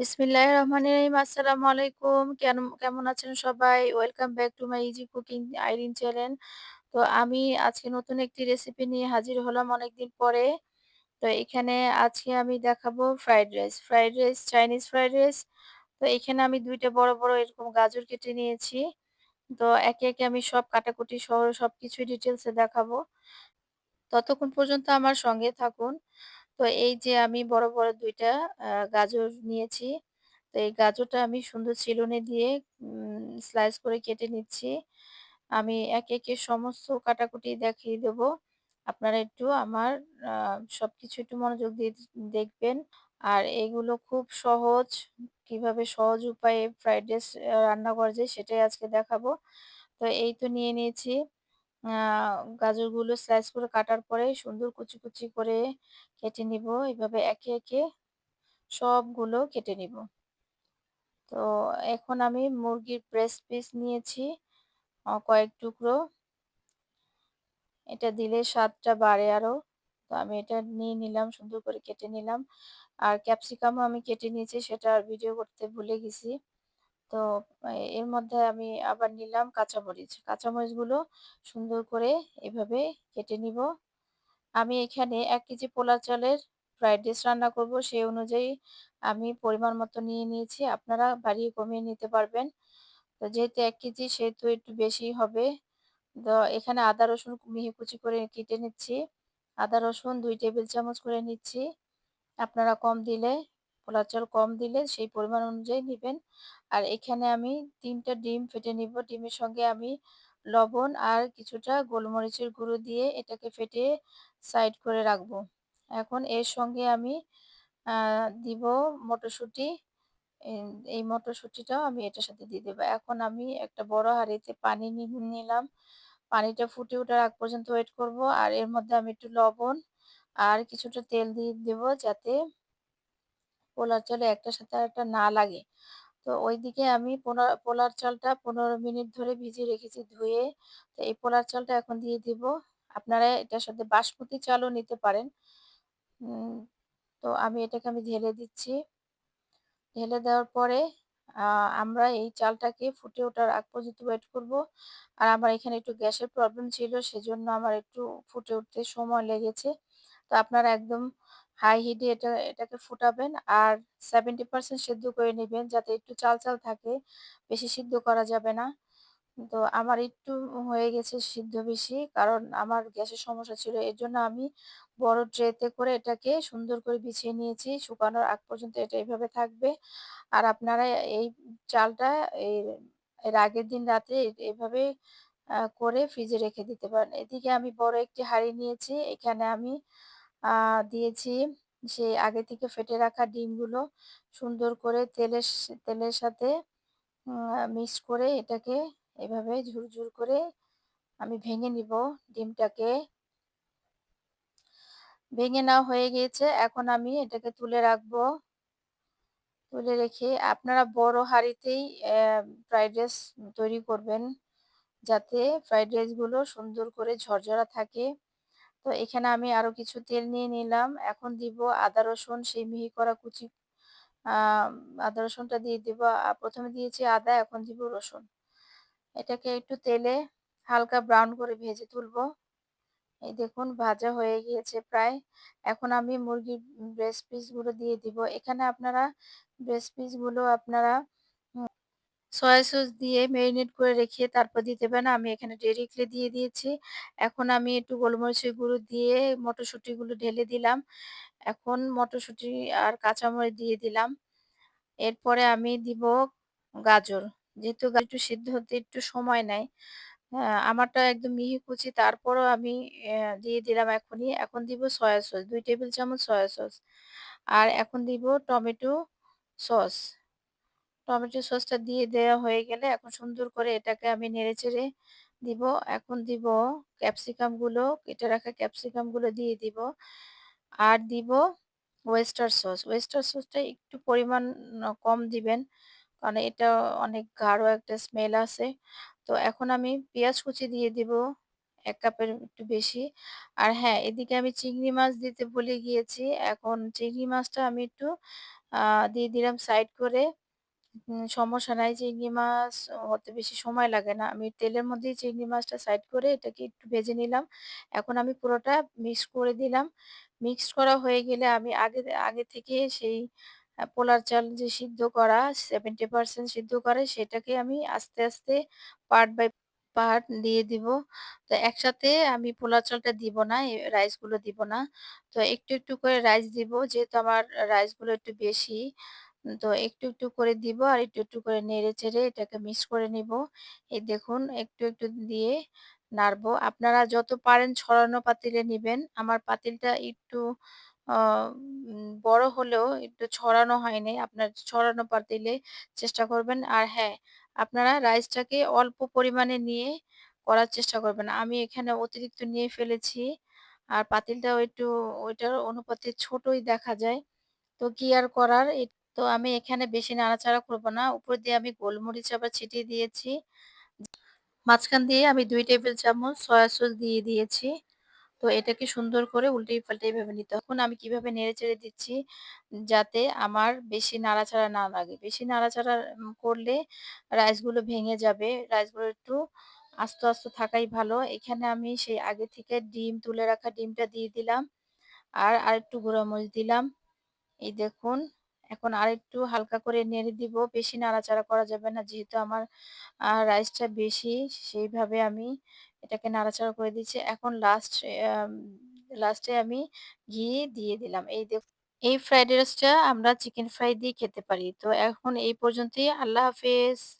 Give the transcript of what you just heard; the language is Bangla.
বিসমিল্লাহির রহমানির রহিম। আসসালামু আলাইকুম। কেন কেমন আছেন সবাই? Welcome back to my easy cooking Irene channel. তো আমি আজকে নতুন একটি রেসিপি নিয়ে হাজির হলাম অনেকদিন পরে। তো এখানে আজকে আমি দেখাবো fried rice. Fried rice, Chinese fried rice. তো এখানে আমি ২ টা বড়, বড় এরকম গাজর কেটে নিয়েছি। তো একে, একে আমি সব কাটাকুটি সহ সবকিছুই ডিটেইলস এ দেখাবো। ততক্ষণ পর্যন্ত আমার সঙ্গে থাকুন। তো এই যে আমি বড়, বড় দুইটা গাজর নিয়েছি। তো এই গাজরটা আমি সুন্দর ছিলুনি দিয়ে স্লাইস করে কেটে নিচ্ছি। আমি একে, একে সমস্ত কাটাকুটি দেখিয়ে দেব। আপনারা একটু আমার আ সবকিছু একটু মনোযোগ দিয়ে দেখবেন। আর এগুলো খুব সহজ। কীভাবে সহজ উপায়ে ফ্রাইড রাইস রান্না করা যায় সেটাই আজকে দেখাবো। তো এই তো নিয়ে নিয়েছি। গাজরগুলো স্লাইস করে কাটার পরে সুন্দর কুচি, কুচি করে কেটে নিব। এভাবে একে, একে সবগুলো কেটে নিব। তো এখন আমি মুরগির ব্রেস্ট পিস নিয়েছি কয়েক টুকরো। এটা দিলে স্বাদটা বাড়ে আরও। তো আমি এটা নিয়ে নিলাম, সুন্দর করে কেটে নিলাম। আর ক্যাপসিকামও আমি কেটে নিয়েছি সেটা আর ভিডিও করতে ভুলে গেছি। তো এর মধ্যে আমি আবার নিলাম কাঁচামরিচ। কাঁচামরিচগুলো সুন্দর করে এভাবে কেটে নিব। আমি এখানে এক কেজি পোলাও চালের ফ্রাইড রাইস রান্না করব সেই অনুযায়ী আমি পরিমাণ মতো নিয়ে নিয়েছি। আপনারা বাড়িয়ে কমিয়ে নিতে পারবেন। তো যেহেতু এক কেজি, সেহেতু একটু বেশিই হবে। তো এখানে আদা, রসুন মিহি কুচি করে কেটে নিচ্ছি। আদা, রসুন দুই টেবিল চামচ করে নিচ্ছি। আপনারা কম দিলে পোলাও চাল কম দিলে সেই পরিমাণ অনুযায়ী নেবেন আর এখানে আমি ৩ টা ডিম ফেটে নিব। ডিমের সঙ্গে আমি লবণ আর কিছুটা গোলমরিচের গুঁড়ো দিয়ে এটাকে ফেটে সাইড করে রাখব। এখন এর সঙ্গে আমি দিব মটরশুঁটি। এই মটরশুঁটিটাও আমি এটার সাথে দিয়ে দেবো এখন আমি একটা বড় হাঁড়িতে পানি নিলাম। পানিটা ফুটে ওঠার আগ পর্যন্ত ওয়েট করব। আর এর মধ্যে আমি একটু লবণ আর কিছুটা তেল দিয়ে দেবো যাতে পোলার চালে একটার সাথে আরেকটা না লাগে। তো ওইদিকে আমি পোলার চালটা ১৫ মিনিট ধরে ভিজিয়ে রেখেছি ধুয়ে। তো এই পোলার চালটা এখন দিয়ে দিব। আপনারা এটার সাথে বাসমতি চালও নিতে পারেন। তো আমি এটাকে আমি ঢেলে দিচ্ছি। ঢেলে দেওয়ার পরে আমরা এই চালটাকে ফুটে ওঠার আগ পর্যন্ত ওয়েট করব। আর আমার এখানে একটু গ্যাসের প্রবলেম ছিল, সেজন্য আমার একটু ফুটে উঠতে সময় লেগেছে। তো আপনারা একদম হাই হিটে এটা এটাকে ফুটাবেন আর 70% সেদ্ধ করে নেবেন যাতে একটু চাল, চাল থাকে। বেশি সিদ্ধ করা যাবে না। তো আমার একটু হয়ে গেছে সিদ্ধ বেশি। কারণ আমার গ্যাসের সমস্যা ছিল। এর জন্য আমি বড় ট্রেতে করে এটাকে সুন্দর করে বিছিয়ে নিয়েছি। শুকানোর আগ পর্যন্ত এটা এভাবে থাকবে। আর আপনারা এই চালটা এর আগের দিন রাতে এভাবে করে ফ্রিজে রেখে দিতে পারেন। এদিকে আমি বড় একটি হাঁড়ি নিয়েছি। এখানে আমি দিয়েছি সেই আগে থেকে ফেটে রাখা ডিমগুলো সুন্দর করে তেলের তেলের সাথে মিক্স করে এটাকে এভাবে ঝুরঝুর করে আমি ভেঙে নিব ডিমটাকে। ভেঙে নেওয়া হয়ে গিয়েছে। এখন আমি এটাকে তুলে রাখব। তুলে রেখে আপনারা বড় হাঁড়িতেই ফ্রাইড রাইস তৈরি করবেন। যাতে ফ্রাইড রাইসগুলো সুন্দর করে ঝরঝরা থাকে। তো এখানে আমি আরও কিছু তেল নিয়ে নিলাম। এখন দিব আদা রসুন সেই মিহি করা কুচি আদা রসুনটা দিয়ে দিব। আ ১ম এ দিয়েছি আদা, এখন দিব রসুন। এটাকে একটু তেলে হালকা ব্রাউন করে ভেজে তুলবো। এই দেখুন ভাজা হয়ে গিয়েছে প্রায়। এখন আমি মুরগির ব্রেস্ট পিসগুলো দিয়ে দিব। এখানে আপনারা ব্রেস্ট পিসগুলো আপনারা সয়া সস দিয়ে মেরিনেট করে রেখে তারপর দিতে পারেন। আমি এখানে ডিরেক্টলি দিয়ে দিয়েছি। এখন আমি একটু গোলমরিচের গুঁড়ো দিয়ে মটরশুঁটিগুলো ঢেলে দিলাম। এখন মটরশুঁটি আর কাঁচামরিচ দিয়ে দিলাম। এরপরে আমি দিব গাজর। যেহেতু একটু সিদ্ধ হতে একটু সময় নেয়। হ্যাঁ, আমারটা একদম মিহি কুচি তারপরও আমি দিয়ে দিলাম এখনই। এখন দিব সয়া সস দুই টেবিল চামচ সয়া সস। আর এখন দিব টমেটো সস। টমেটো সসটা দিয়ে দেওয়া হয়ে গেলে এখন সুন্দর করে এটাকে আমি নেড়েচেড়ে দিব। এখন দিব ক্যাপসিকামগুলো, কেটে রাখা ক্যাপসিকামগুলো দিয়ে দিব। আর দিব ওয়েস্টার সস। ওয়েস্টার সসটা একটু পরিমাণ কম দিবেন। কারণ এটা অনেক গাঢ় একটা স্মেল আছে। তো এখন আমি পেঁয়াজ কুচি দিয়ে দিব এক কাপের একটু বেশি। আর হ্যাঁ, এদিকে আমি চিংড়ি মাছ দিতে ভুলে গিয়েছি। এখন চিংড়ি মাছটা আমি একটু দিয়ে দিলাম সাইড করে। সমস্যা নাই চিংড়ি মাছ হতে বেশি সময় লাগে না। আমি তেলের মধ্যেই চিংড়ি মাছটা সাইড করে এটাকে একটু ভেজে নিলাম। এখন আমি পুরোটা মিক্স করে দিলাম। মিক্স করা হয়ে গেলে আমি আগে আগে থেকে সেই পোলার চাল যে সিদ্ধ করা 70% সিদ্ধ করে সেটাকে আমি আস্তে, আস্তে পার্ট বাই পার্ট দিয়ে দিব। তো একসাথে আমি পোলার চালটা দিব না, রাইসগুলো দিব না। তো একটু, একটু করে রাইস দিব যেহেতু আমার রাইসগুলো একটু বেশি। তো একটু, একটু করে দিব আর একটু, একটু করে নেড়ে-চেড়ে এটাকে মিক্স করে নিব। এই দেখুন একটু, একটু দিয়ে নাড়বো। আপনারা যত পারেন ছড়ানো পাতিলে নিবেন। আমার পাতিলটা একটু বড় হলেও একটু ছড়ানো হয়নি। আপনার ছড়ানো পাতিলে চেষ্টা করবেন। আর হ্যাঁ, আপনারা রাইসটাকে অল্প পরিমাণে নিয়ে করার চেষ্টা করবেন। আমি এখানে অতিরিক্ত নিয়ে ফেলেছি। আর পাতিলটাও একটু ওইটার অনুপাতে ছোটই দেখা যায়। তো কি আর করার? তো আমি এখানে বেশি নাড়াচাড়া করব না। উপর দিয়ে আমি গোলমরিচ আবার ছিটিয়ে দিয়েছি। মাঝখান দিয়ে আমি দুই টেবিল চামচ সয়া সস দিয়ে দিয়েছি। তো এটাকে সুন্দর করে উল্টে পাল্টে এভাবে নিতে। এখন আমি কীভাবে নেড়ে-চেড়ে দিচ্ছি যাতে আমার বেশি নাড়াচাড়া না লাগে। বেশি নাড়াচাড়া করলে রাইসগুলো ভেঙে যাবে। রাইসগুলো একটু আস্তে আস্তে থাকাই ভালো। এখানে আমি সেই আগে থেকে ডিম, তুলে রাখা ডিমটা দিয়ে দিলাম। আর আরেকটু গুঁড়া মরিচ দিলাম। এই দেখুন এখন আর একটু হালকা করে নেড়ে দিব। বেশি নাড়াচাড়া করা যাবে না যেহেতু আমার রাইসটা বেশি, সেইভাবে আমি এটাকে নাড়াচাড়া করে দিচ্ছি। এখন লাস্ট লাস্টে আমি ঘি দিয়ে দিলাম। এই দেখ, এই ফ্রাইড রাইসটা আমরা চিকেন ফ্রাই দিয়ে খেতে পারি। তো এখন এই পর্যন্তই। আল্লাহ হাফেজ।